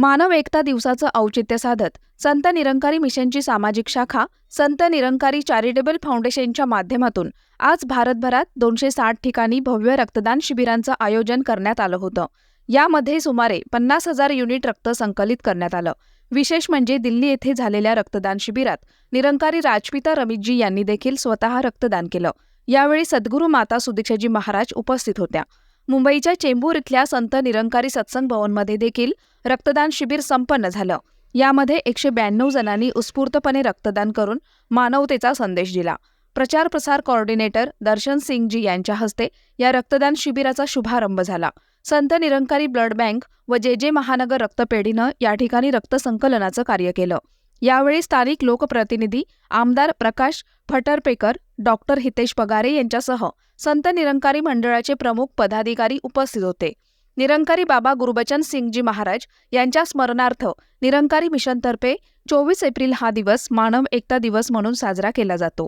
मानव एकता दिवसाचं औचित्य साधत संत निरंकारी मिशनची सामाजिक शाखा संत निरंकारी चॅरिटेबल फाउंडेशनच्या माध्यमातून आज भारतभरात दोनशे साठ ठिकाणी भव्य रक्तदान शिबिरांचं आयोजन करण्यात आलं होतं. यामध्ये सुमारे पन्नास हजार युनिट रक्त संकलित करण्यात आलं. विशेष म्हणजे दिल्ली येथे झालेल्या रक्तदान शिबिरात निरंकारी राजपिता रमितजी यांनी देखील स्वतः रक्तदान केलं. यावेळी सद्गुरू माता सुदीक्षाजी महाराज उपस्थित होत्या. मुंबईच्या चेंबूर इथल्या संत निरंकारी सत्संग भवनमध्ये देखील रक्तदान शिबिर संपन्न झालं. यामध्ये एकशे ब्याण्णव जणांनी उत्स्फूर्तपणे रक्तदान करून मानवतेचा संदेश दिला. प्रचार प्रसार कॉर्डिनेटर दर्शन सिंगजी यांच्या हस्ते या रक्तदान शिबिराचा शुभारंभ झाला. संत निरंकारी ब्लड बँक व जे जे महानगर रक्तपेढीनं या ठिकाणी रक्तसंकलनाचं कार्य केलं. यावेळी स्थानिक लोकप्रतिनिधी आमदार प्रकाश फटरपेकर डॉक्टर हितेश पगारे यांच्यासह संत निरंकारी मंडळाचे प्रमुख पदाधिकारी उपस्थित होते. निरंकारी बाबा गुरुबचन सिंगजी महाराज यांच्या स्मरणार्थ निरंकारी मिशनतर्फे चोवीस एप्रिल हा दिवस मानव एकता दिवस म्हणून साजरा केला जातो.